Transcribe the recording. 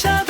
each other.